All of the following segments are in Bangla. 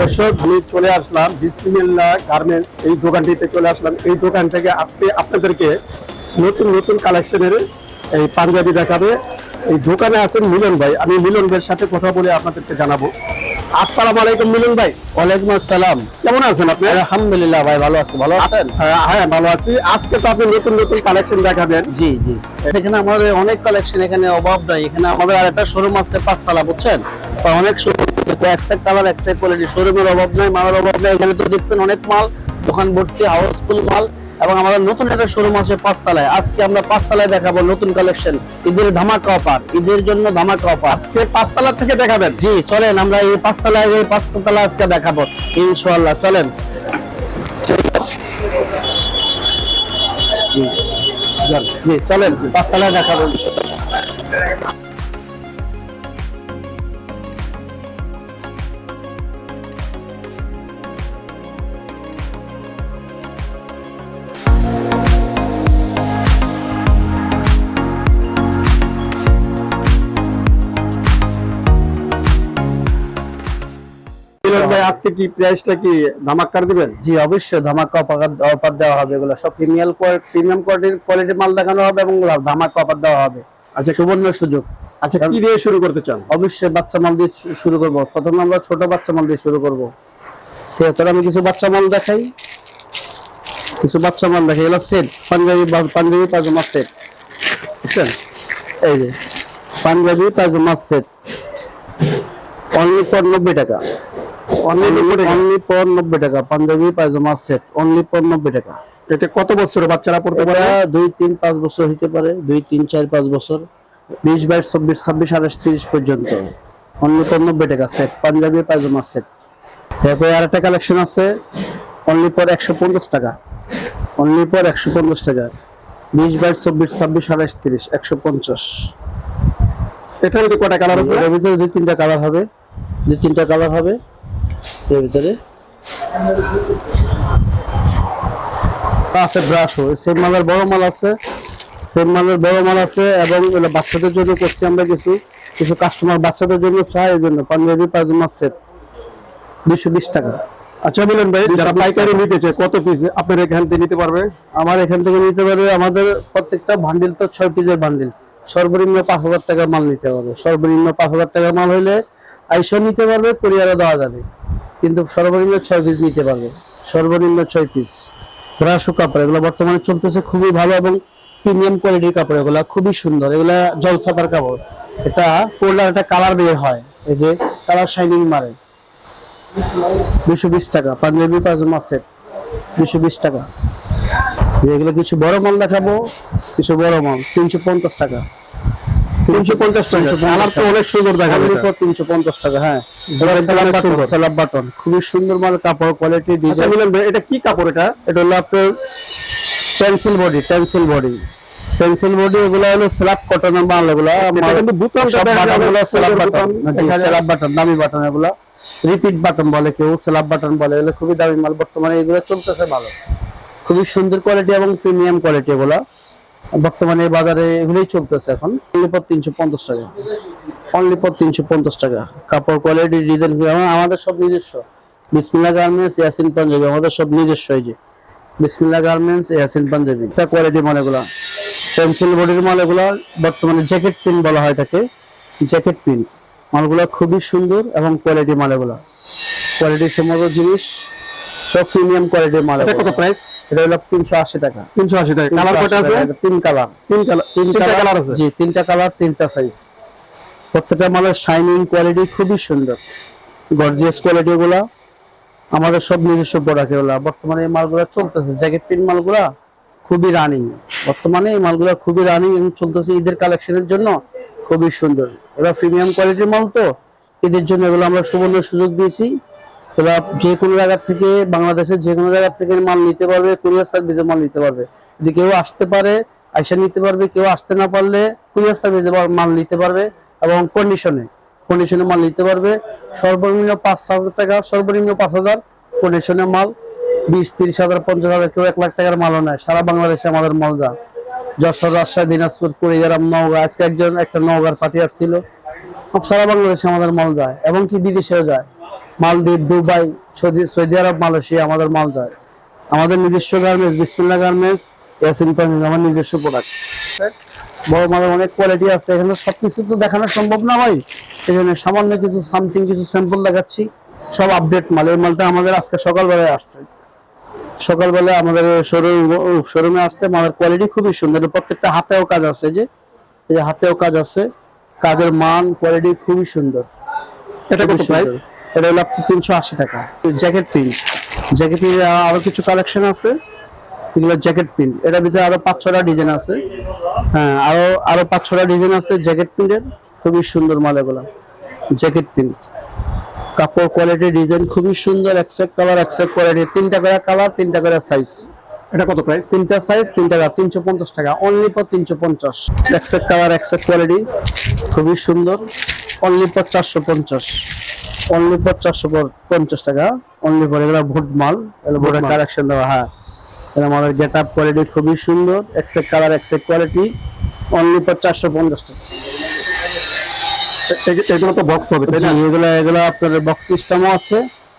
দর্শক আমি চলে আসলাম বিসমিল্লা গার্মেন্টস এই দোকানটিতে চলে আসলাম। এই দোকান থেকে আজকে আপনাদেরকে নতুন নতুন কালেকশনের এই পাঞ্জাবি দেখাবে। এই দোকানে আছেন মিলন ভাই। আমি মিলন ভাইয়ের সাথে কথা বলে আপনাদেরকে জানাব। আসসালামু আলাইকুম মিলন ভাই। ওয়ালাইকুম আসসালাম। কেমন আছেন আপনি? আলহামদুলিল্লাহ ভাই ভালো আছি। ভালো আছেন? হ্যাঁ, হ্যাঁ ভালো আছি। আজকে তো আপনি নতুন নতুন কালেকশন দেখাবেন। জি জি। এখানে আমাদের অনেক কালেকশন এখানে অভাব নাই। এখানে আমাদের আরেকটা শোরুম আছে পাঁচতলা বুঝছেন? অনেক শোরুম এক সেট কালার এক সেট কোয়ালিটি শোরুমের অভাব নাই, মালের অভাব নাই। এখানে দেখছেন অনেক মাল, দোকান ভর্তি হাউসফুল মাল এবং আমাদের নতুন একটা শোরুম আছে পাঁচতলায়। আজকে আমরা পাঁচতলায় দেখাবো নতুন কালেকশন ঈদের ধামাকা অফার ঈদের জন্য ধামাকা অফার আজকে পাঁচতলা থেকে দেখাবেন? জি, চলেন, আমরা এই পাঁচতলায়, এই আজকে দেখাবো, ইনশাআল্লাহ, চলেন। জি চলেন, পাঁচতলায় দেখাবো। আজকে কি প্রাইসটা কি ধামাক্কার দিবেন? জি অবশ্যই ধামাকা অফার অফার দেওয়া হবে এগুলো। সব প্রিমিয়াম প্রিমিয়াম কোয়ালিটির কোয়ালিটির মাল দেখানো হবে এবং ধামাকা অফার দেওয়া হবে। আচ্ছা। সুবর্ণ সুযোগ। আচ্ছা কি দিয়ে শুরু করতে চান? অবশ্যই বাচ্চা মাল দিয়ে শুরু করব। প্রথমে আমরা ছোট বাচ্চা মাল দিয়ে শুরু করব। ঠিক আছে আমি কিছু বাচ্চা মাল দেখাই। কিছু বাচ্চা মাল দেখাই। এগুলো সেট পাঞ্জাবি পাঞ্জাবি পাজামা সেট বুঝছেন? এই যে পাঞ্জাবি পাজামা সেট অনলি নব্বই টাকা। অনলি ফর নব্বই টাকা panjabi pajama set only for নব্বই টাকা। এটা কত বছরের বাচ্চারা পড়তে পারে? দুই তিন পাঁচ বছর হইতে পারে দুই তিন চার পাঁচ বছর। বিশ বাইশ চব্বিশ ছাব্বিশ আঠাশ তিরিশ পর্যন্ত। অনলি ফর নব্বই টাকা সেট পাঞ্জাবি পায়জামা সেট এরপরে আর একটা কালেকশন আছে অনলি পর একশো পঞ্চাশ টাকা। অনলি পর একশো পঞ্চাশ টাকা। বিশ বাইশ চব্বিশ ছাব্বিশ আঠাশ তিরিশ একশো পঞ্চাশ। এটার কটা কালার আছে? এর ভিতরে দুই তিনটা কালার হবে। দুই তিনটা কালার হবে। এর ভিতরে? আছে ব্রাশও সেম মালের বড় মাল আছে সেম মালের বড় মাল আছে এবং বাচ্চাদের জন্য করছি আমরা কিছু কিছু কাস্টমার বাচ্চাদের জন্য চাই এই জন্য পাঞ্জাবি পাজামা সেট দুশো বিশ টাকা। আচ্ছা বলেন ভাই যারা পাইকারি নিতে চায় কত পিস আপনার এখান থেকে নিতে পারবে? আমার এখান থেকে নিতে পারবে আমাদের প্রত্যেকটা বান্ডিল তো ছয় পিসের বান্ডিল সর্বনিম্ন পাঁচ হাজার টাকার মাল নিতে পারবে সর্বনিম্ন পাঁচ হাজার টাকার মাল হইলে আইসো নিতে পারবে কুরিয়ারে দেওয়া যাবে। কিন্তু সর্বনিম্ন ছয় পিস নিতে পারবে। সর্বনিম্ন ছয় পিস ব্রাশু কাপড়, এগুলো বর্তমানে চলতেছে খুবই ভালো এবং প্রিমিয়াম কোয়ালিটির কাপড়। এগুলো খুবই সুন্দর। এগুলা জলসাপার কাপড়। এটা পরলে একটা কালার বের হয়। এই যে কালার শাইনিং মারে। দুশো বিশ টাকা। পাঞ্জাবি, পাজামা সেট দুশো বিশ টাকা। যেগুলো কিছু বড় মাল দেখাবো, কিছু বড় মাল। তিনশো পঞ্চাশ টাকা। তিনশো পঞ্চাশ টাকা। 350 তো অনেক সুন্দর দেখাবে Only এটা। for 350 টাকা হ্যাঁ। বাটন খুবই সুন্দর মাল কাপড় কোয়ালিটি আচ্ছা ডিজাইন এটা কি কাপড় এটা? এটা হলো আপনার pencil body pencil body pencil body এগুলো হলো স্ল্যাব কটনের মাল এগুলো কিন্তু বুতাম সব button slab button slab button দামি বাটন এগুলো। রিপিট বাটন বলে কেউ স্ল্যাব বাটন বলে এগুলো খুবই দামি মাল। বর্তমানে এগুলো চলতেছে ভালো। খুবই সুন্দর কোয়ালিটি এবং প্রিমিয়াম কোয়ালিটি এগুলো। বর্তমানে বাজারে এগুলোই চলতেছে এখন। অনলি পর তিনশো পঞ্চাশ টাকা। অনলি পর তিনশো পঞ্চাশ টাকা। কাপড় কোয়ালিটি ডিজাইন আমাদের সব নিজস্ব। বিসমিল্লা গার্মেন্টস ইয়াসিন পাঞ্জাবি আমাদের সব নিজস্ব এই যে। বিসমিল্লা গার্মেন্টস ইয়াসিন পাঞ্জাবি এটা কোয়ালিটি মাল এগুলা পেন্সিল বডির মাল এগুলা বর্তমানে জ্যাকেট প্রিন্ট বলা হয় এটাকে। জ্যাকেট প্রিন্ট মালগুলা খুবই সুন্দর এবং কোয়ালিটি মাল এগুলা কোয়ালিটি সম্মত জিনিস সব প্রিমিয়াম কোয়ালিটির মাল এটা কত প্রাইস এটা হলো তিনশো আশি টাকা। তিনশো আশি টাকা। কালার কয়টা আছে? তিন কালার তিন কালার তিনটা কালার আছে? জি তিনটা কালার তিনটা সাইজ প্রত্যেকটা মালের শাইনিং কোয়ালিটি খুবই সুন্দর। গর্জিয়াস কোয়ালিটি গুলা আমাদের সব নিজস্ব প্রোডাক্ট এগুলা। বর্তমানে এই মালগুলা চলতেছে। জ্যাকেট প্রিন্ট মালগুলা খুবই রানিং বর্তমানে এই মালগুলা খুবই রানিং এবং চলতেছে ঈদের কালেকশনের জন্য খুবই সুন্দর। এরা প্রিমিয়াম কোয়ালিটির মাল তো। ঈদের জন্য এগুলো আমরা সুবর্ণ সুযোগ দিয়েছি। এরা যে কোনো জায়গা থেকে বাংলাদেশের যে কোনো জায়গা থেকে মাল নিতে পারবে কুরিয়ার সার্ভিসে মাল নিতে পারবে। যদি কেউ আসতে পারে, আইসা নিতে পারবে, কেউ আসতে না পারলে কুরিয়ার সার্ভিসে মাল নিতে পারবে এবং কন্ডিশনে কন্ডিশনে মাল নিতে পারবে। সর্বনিম্ন পাঁচ হাজার টাকা, সর্বনিম্ন পাঁচ হাজার কন্ডিশনে মাল। বিশ, তিরিশ হাজার, পঞ্চাশ হাজার, কেউ এক লাখ টাকার মালও নেয়। সারা বাংলাদেশে আমাদের মাল যা যশোর, রাজশাহী, দিনাজপুর, কুড়িগ্রাম, নওগাঁ, আজকে একজন একটা নওগাঁর পার্টি আসছিল সারা বাংলাদেশে আমাদের মাল যায় এবং কি বিদেশেও যায়। Maldives Dubai Saudi Saudi Arab Malaysia আমাদের মাল যায়। আমাদের নিজস্ব গার্মেন্টস বিসমিল্লা গার্মেন্টস ইয়াসিন পাঞ্জাব আমার নিজস্ব প্রোডাক্ট বড় মালের অনেক কোয়ালিটি আছে। এখানে সবকিছু তো দেখানো সম্ভব না ভাই। এখানে সামান্য কিছু সামথিং কিছু স্যাম্পল দেখাচ্ছি। সব আপডেট মাল। এই মালটা আমাদের আজকে সকালবেলায় আসছে। সকালবেলা আমাদের শোরুম শোরুমে আসছে। মালের কোয়ালিটি খুবই সুন্দর। প্রত্যেকটা হাতেও কাজ আছে যে। এই হাতেও কাজ আছে। কাজের মান কোয়ালিটি খুবই সুন্দর। এটা কত প্রাইস এটা হলো আপনার তিনশো আশি টাকা। জ্যাকেট প্রিন্ট জ্যাকেট প্রিন্ট আরও কিছু কালেকশন আছে। এগুলো জ্যাকেট প্রিন্ট এটার ভিতরে আরও পাঁচ ছটা ডিজাইন আছে। হ্যাঁ আরও আরও পাঁচ ছটা ডিজাইন আছে জ্যাকেট প্রিন্টের খুবই সুন্দর মাল এগুলো। জ্যাকেট প্রিন্ট কাপড় কোয়ালিটি ডিজাইন খুবই সুন্দর একসেক কালার একসেক কোয়ালিটি তিনটা করে কালার তিনটা করে সাইজ এটা কত প্রাইস তিনটা সাইজ তিনটা কালার তিনশো পঞ্চাশ টাকা। অনলি ফর তিনশো পঞ্চাশ। একসেক কালার একসেক কোয়ালিটি খুবই সুন্দর। অনলি ফর চারশো পঞ্চাশ। অনলি ফর চারশো পঞ্চাশ টাকা। অনলি ফর এগুলো ভোট মাল। এগুলো ভোটের কালেকশন দেওয়া হ্যাঁ। এগুলো আমাদের গেট আপ কোয়ালিটি খুবই সুন্দর। Exact colour exact quality only for চারশো পঞ্চাশ টাকা। এগুলো তো বক্স হবে তাই না? এগুলো এগুলো আপনার বক্স সিস্টেমও আছে।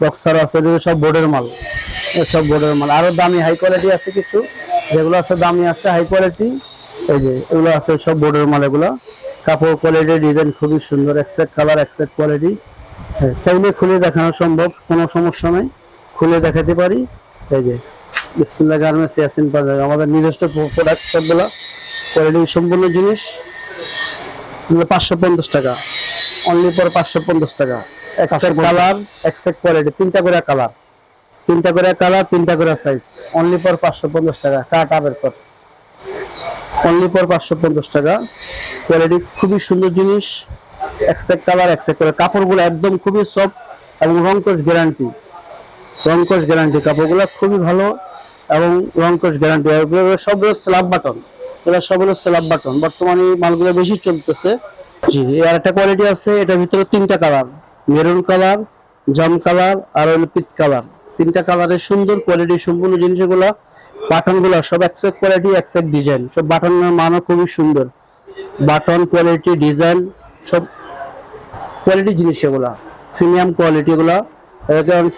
বক্সার আছে এগুলো সব বোর্ডের মাল। সব বোর্ডের মাল। আরও দামি হাই কোয়ালিটি আছে কিছু। যেগুলো আছে দামি আছে হাই কোয়ালিটি এই যে এগুলো আছে সব বোর্ডের মাল এগুলো। কাপড় কোয়ালিটি ডিজাইন খুবই সুন্দর একসেট কালার একসেট কোয়ালিটি চাইলে খুলে দেখানো সম্ভব কোনো সমস্যা নেই। খুলে দেখাতে পারি। এই যে বিসমিল্লাহ গার্মেন্টস ইয়াসিন বাজার আমাদের নিজস্ব প্রোডাক্ট সবগুলো। কোয়ালিটি সম্পূর্ণ জিনিস। পাঁচশো পঞ্চাশ টাকা। অনলি ফর পাঁচশো পঞ্চাশ টাকা। একসেট 550 কালার একসেট কোয়ালিটি তিনটা করে কালার তিনটা করে কালার তিনটা করে সাইজ অনলি ফর পাঁচশো পঞ্চাশ টাকা কাট আপের পর। অনলি ফর পাঁচশো পঞ্চাশ টাকা। কোয়ালিটি খুবই সুন্দর জিনিস। একসেট কালার একসেট করে কাপড়গুলো একদম খুবই সফট এবং রংকশ গ্যারান্টি রংকশ গ্যারান্টি কাপড়গুলো খুবই ভালো এবং রংকশ গ্যারান্টি সব স্ল্যাব বাটন এরা সব হলো স্ল্যাব বাটন বর্তমানে এই মালগুলো বেশি চলতেছে। জি আর একটা কোয়ালিটি আছে, এটার ভিতরে তিনটা কালার মেরুন কালার জাম কালার আর হলো পিত কালার তিনটা কালারের সুন্দর কোয়ালিটি সম্পূর্ণ জিনিসগুলো বাটনগুলো সব একসেট কোয়ালিটি একসেট ডিজাইন সব বাটনের মানও খুবই সুন্দর। বাটন কোয়ালিটি ডিজাইন সব কোয়ালিটি জিনিস এগুলা। প্রিমিয়াম কোয়ালিটি এগুলা।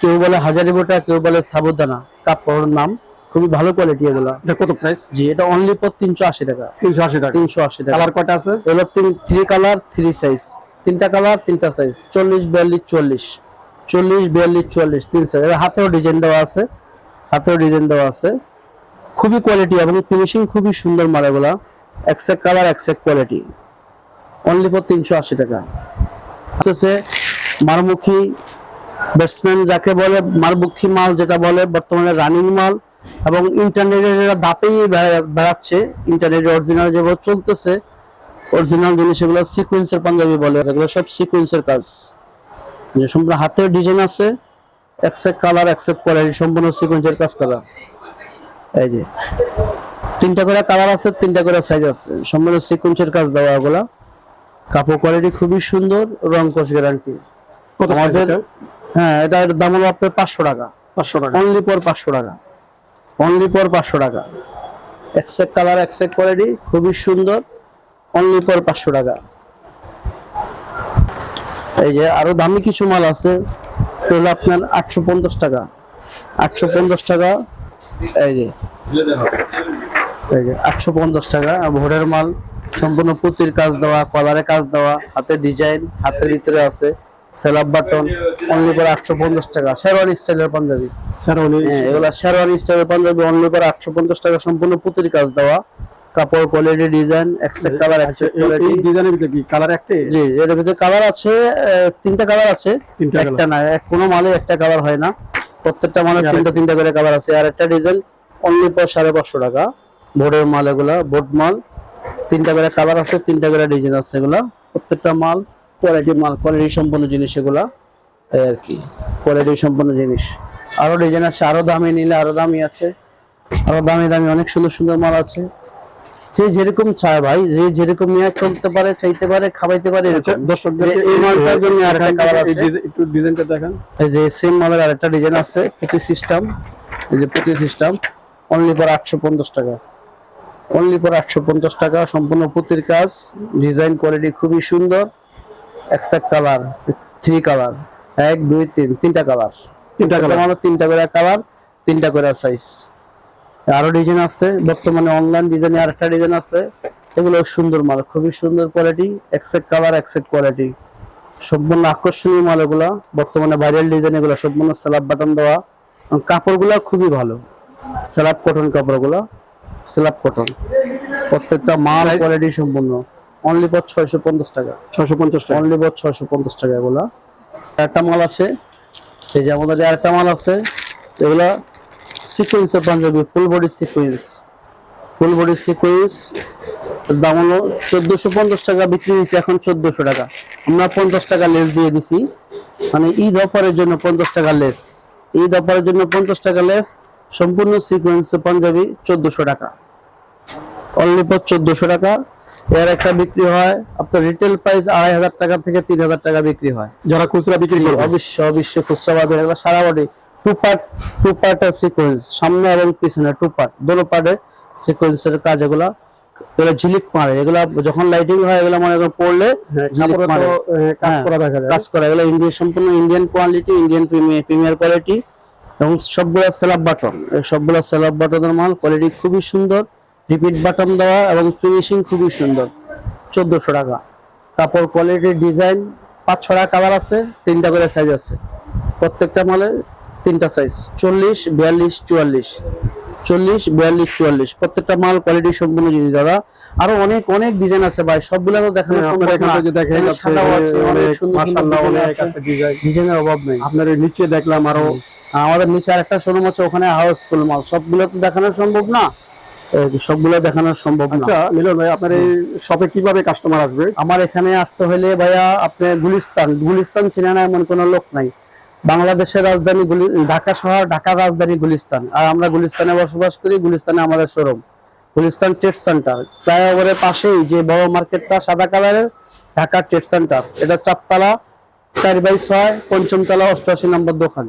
কেউ বলে হাজারি বোটা কেউ বলে সাবুদানা। কাপড়ের নাম খুবই ভালো কোয়ালিটি এগুলা। এটা কত প্রাইস জি এটা অনলি পর তিনশো আশি টাকা। তিনশো আশি টাকা। তিনশো আশি টাকা। কালার কয়টা আছে? এগুলো তিন থ্রি কালার থ্রি সাইজ তিনটা কালার তিনটা সাইজ চল্লিশ বিয়াল্লিশ চল্লিশ চল্লিশ, বিয়াল্লিশ চল্লিশ তিন সাইজ হাতেও ডিজাইন দেওয়া আছে, হাতেও ডিজাইন দেওয়া আছে। খুবই কোয়ালিটি এবং ফিনিশিং খুবই সুন্দর মাল এগুলা exact colour exact quality only for তিনশো আশি টাকা। হচ্ছে মারমুখী ব্যাটসম্যান যাকে বলে মারমুখী মাল যেটা বলে, বর্তমানে রানিং মাল এবং ইন্টারনেটে যেটা বেড়া- বেড়াচ্ছে ইন্টারনেটে অরিজিনাল যেভাবে চলতেছে অরিজিনাল জিনিস এগুলো সিকোয়েন্সের পাঞ্জাবি বলে এগুলো সব সিকোয়েন্সের কাজ। যে সম্পূর্ণ হাতের ডিজাইন আছে একসেট কালার একসেট কোয়ালিটি সম্পূর্ণ সিকোয়েন্সের কাজ করা। এই যে তিনটা করে কালার আছে তিনটা করে সাইজ আছে। সম্পূর্ণ সিকোয়েন্সের কাজ দেওয়া এগুলা। কাপড় কোয়ালিটি খুবই সুন্দর রং কোষ গ্যারান্টি আমাদের হ্যাঁ এটার দাম হলো আপনার পাঁচশো টাকা। পাঁচশো টাকা। অনলি পর পাঁচশো টাকা। অনলি পর পাঁচশো টাকা। একসেট কালার একসেট কোয়ালিটি খুবই সুন্দর। অনলি পর পাঁচশো টাকা। এই যে আরও দামি কিছু মাল আছে তো হলো আপনার আটশো পঞ্চাশ টাকা। আটশো পঞ্চাশ টাকা এই যে এই যে আটশো পঞ্চাশ টাকা ভোরের মাল সম্পূর্ণ পুতির কাজ দেওয়া কলারে কাজ দেওয়া হাতের ডিজাইন হাতের ভিতরে আছে সেলাপ বাটন অনলি করে আটশো পঞ্চাশ টাকা শেরওয়ানি স্টাইলের পাঞ্জাবি। উনি হ্যাঁ, এগুলা শেরওয়ানি স্টাইলের পাঞ্জাবি অনলি করে আটশো পঞ্চাশ টাকা সম্পূর্ণ পুতির কাজ দেওয়া কাপড় কোয়ালিটি ডিজাইন একসেট কালার আচ্ছা, এই- কোয়ালিটি এই ডিজাইনের ভিতরে কি কালার একটাই? জি এর ভিতরে কালার আছে তিনটা কালার আছে তিনটা একটা না এক কোনো মালে একটা কালার হয় না। প্রত্যেকটা মালে তিনটা তিনটা করে কালার আছে। আর একটা ডিজাইন অনলি পর সাড়ে পাঁচশো টাকা। বোর্ডের মাল এগুলা বোর্ড মাল। তিনটা করে কালার আছে তিনটা করে ডিজাইন আছে এগুলা। প্রত্যেকটা মাল কোয়ালিটি মাল কোয়ালিটি সম্পন্ন জিনিস এগুলা। এই আর কি কোয়ালিটি সম্পন্ন জিনিস। আরও ডিজাইন আছে আরও দামি নিলে আরও দামি আছে। আরও দামি দামি অনেক সুন্দর সুন্দর মাল আছে। যে যেরকম চায় ভাই যে যেরকম নিয়ে চলতে পারে চাইতে পারে খাওয়াইতে পারে আচ্ছা এরকম দর্শকদের এই মালটার জন্য আরেকটা কালার আছে। একটু ডিজাইনটা দেখেন। এই যে সেম মালের আরেকটা ডিজাইন আছে পুঁতি সিস্টেম এই যে পুঁতি সিস্টেম অনলি ফর আটশো পঞ্চাশ টাকা। অনলি ফর আটশো পঞ্চাশ টাকা সম্পূর্ণ পুঁতির কাজ ডিজাইন কোয়ালিটি খুবই সুন্দর একসাক কালার থ্রি কালার এক দুই তিন তিনটা কালার তিনটা কালার আমাদের তিনটা করে কালার তিনটা করে সাইজ আরও ডিজাইন আছে বর্তমানে অনলাইন ডিজাইনে আরেকটা ডিজাইন আছে। এগুলো সুন্দর মাল খুবই সুন্দর quality exact colour exact quality সম্পূর্ণ আকর্ষণীয় মাল এগুলা বর্তমানে ভাইরাল ডিজাইন এগুলো সম্পূর্ণ স্ল্যাব বাটন দেওয়া। কাপড়গুলো খুবই ভালো স্ল্যাব কটন কাপড়গুলো স্ল্যাব কটন প্রত্যেকটা মাল? কোয়ালিটি সম্পূর্ণ। অনলি পর ছয়শো পঞ্চাশ টাকা। ছশো পঞ্চাশ টাকা। অনলি পর ছয়শো পঞ্চাশ টাকা এগুলা। একটা মাল আছে এই যে আমাদের আরেকটা মাল আছে এগুলা সিকোয়েন্সের panjabi full body sequence full body sequence দাম হলো চোদ্দশো পঞ্চাশ টাকা বিক্রি হয়েছে এখন চোদ্দশো টাকা। আমরা পঞ্চাশ টাকা লেস দিয়ে দিছি। মানে ঈদ অফারের জন্য পঞ্চাশ টাকা লেস ঈদ অফারের জন্য পঞ্চাশ টাকা লেস সম্পূর্ণ সিকোয়েন্স পাঞ্জাবি চোদ্দশো টাকা। অনলি পর চোদ্দশো টাকা। এর একটা বিক্রি হয় আপনার রিটেল প্রাইস আড়াই হাজার টাকা থেকে তিন হাজার টাকা বিক্রি হয়। যারা খুচরা বিক্রি করবে। অবশ্য অবশ্য খুচরা বাজারে সারা বডি। টু পার্ট টু পার্টের সিকোয়েন্স সামনে এবং পিছনে টু পার্ট দোনো পার্টের সিকোয়েন্সের কাজ এগুলা এগুলো ঝিলিক মারে এগুলো যখন লাইটিং হয় এগুলো মনে করেন পড়লে হ্যাঁ, ঝিলিক মারে। কাজ হ্যাঁ, করা দেখা যায়। কাজ করা এগুলো ইন্ডিয়ান সম্পূর্ণ Indian quality Indian premier premier quality এবং সবগুলো স্ল্যাব বাটন এই সবগুলো স্ল্যাব বাটনের মাল কোয়ালিটি খুবই সুন্দর রিপিট বাটন দেওয়া এবং ফিনিশিং খুবই সুন্দর চোদ্দশো টাকা। কাপড় কোয়ালিটি ডিজাইন পাঁচ ছটা কালার আছে তিনটা করে সাইজ আছে। প্রত্যেকটা মালে তিনটা সাইজ চল্লিশ বিয়াল্লিশ চুয়াল্লিশ। চল্লিশ বিয়াল্লিশ চুয়াল্লিশ। প্রত্যেকটা মাল কোয়ালিটি সম্পূর্ণ জিনিস দাদা। আরও অনেক অনেক ডিজাইন আছে ভাই। সবগুলো তো দেখানো হ্যাঁ, সম্ভব ডিজাইনের অভাব নেই। আপনার নিচে দেখলাম আরও আমাদের নিচে আরেকটা শোরুম আছে ওখানে হাউসফুল মাল। সবগুলো তো দেখানো সম্ভব না? সবগুলো দেখানো সম্ভব না। আচ্ছা মিলন ভাই আপনার এই শপে কীভাবে কাস্টমার আসবে? আমার এখানে আসতে হলে ভাইয়া আপনি গুলিস্তান গুলিস্তান চেনে না এমন কোনো লোক নাই। বাংলাদেশের রাজধানী গুলি- ঢাকা শহর ঢাকার রাজধানী গুলিস্তান। আর আমরা গুলিস্তানে বসবাস করি গুলিস্তানে আমাদের শোরুম গুলিস্তান ট্রেড সেন্টার ফ্লাইওভারের পাশেই যে বড় মার্কেটটা সাদা কালারের ঢাকা ট্রেড সেন্টার এটা চারতলা চার বাই ছয় পঞ্চমতলা অষ্টআশি নম্বর দোকান।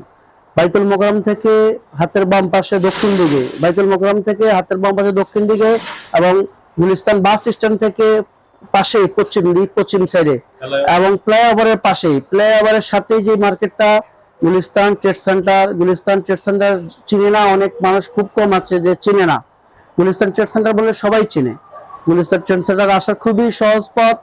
বাইতুল মোকরম থেকে হাতের বাম পাশে দক্ষিণ দিকে বাইতুল মোকরম থেকে হাতের বাম পাশে দক্ষিণ দিকে এবং গুলিস্তান বাস স্ট্যান্ড থেকে পাশে পশ্চিম দিক পশ্চিম সাইডে এবং ফ্লাইওভারের পাশেই ফ্লাইওভারের সাথে যে মার্কেটটা Gulistan trade centre Gulistan trade centre চিনে না অনেক মানুষ খুব কম আছে যে চিনে না। গুলিস্তান ট্রেড সেন্টার বলে সবাই চিনে। গুলিস্তান ট্রেড সেন্টার আসার খুবই সহজ পথ।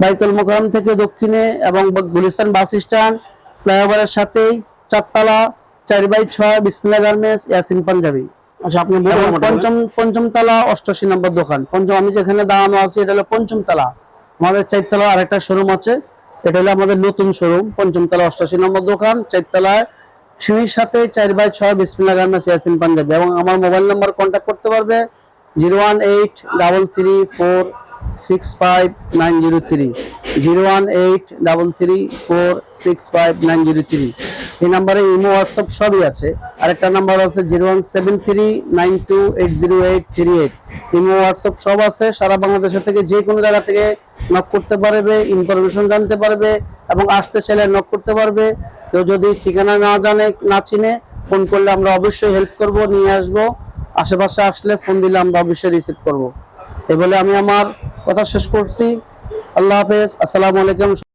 বাইতুল মোকারম থেকে দক্ষিণে এবং গুলিস্তান বাস স্ট্যান্ড ফ্লাইওভারের সাথেই চারতলা চার বাই ছয় বিসমিল্লা গার্মেন্টস ইয়াসিন পাঞ্জাবি। আচ্ছা আপনি। পঞ্চম পঞ্চম তলা অষ্টআশি নম্বর দোকান। পঞ্চম আমি যেখানে দাঁড়ানো আছি এটা হলো পঞ্চম তলা আমাদের চারতলা আরেকটা শোরুম আছে। এটা হলো আমাদের নতুন শোরুম পঞ্চমতলা অষ্টাশি নম্বর দোকান, চারতলায়, সিঁড়ির সাথে চার বাই ছয় বিসমিল্লা গার্মেন্টস ইয়াসিন পাঞ্জাবি। এবং আমার মোবাইল নাম্বার কন্ট্যাক্ট করতে পারবে, zero one eight, double three four six five nine zero three zero one eight double three four six five nine zero three এই নাম্বারে ইমো, হোয়াটসঅ্যাপ সবই আছে। আরেকটা নাম্বার আছে zero one seven three nine two eight zero eight three eight imo, WhatsApp সব আছে। সারা বাংলাদেশের থেকে যে কোনো জায়গা থেকে নক করতে পারবে ইনফরমেশন জানতে পারবে এবং আসতে চাইলে নক করতে পারবে। কেউ যদি ঠিকানা না জানে, না চিনে ফোন করলে আমরা অবশ্যই হেল্প করব, নিয়ে আসব। আশেপাশে আসলে ফোন দিলে আমরা অবশ্যই রিসিভ করব। এই বলে আমি আমার কথা শেষ করছি। আল্লাহ হাফেজ। আসসালামু আলাইকুম।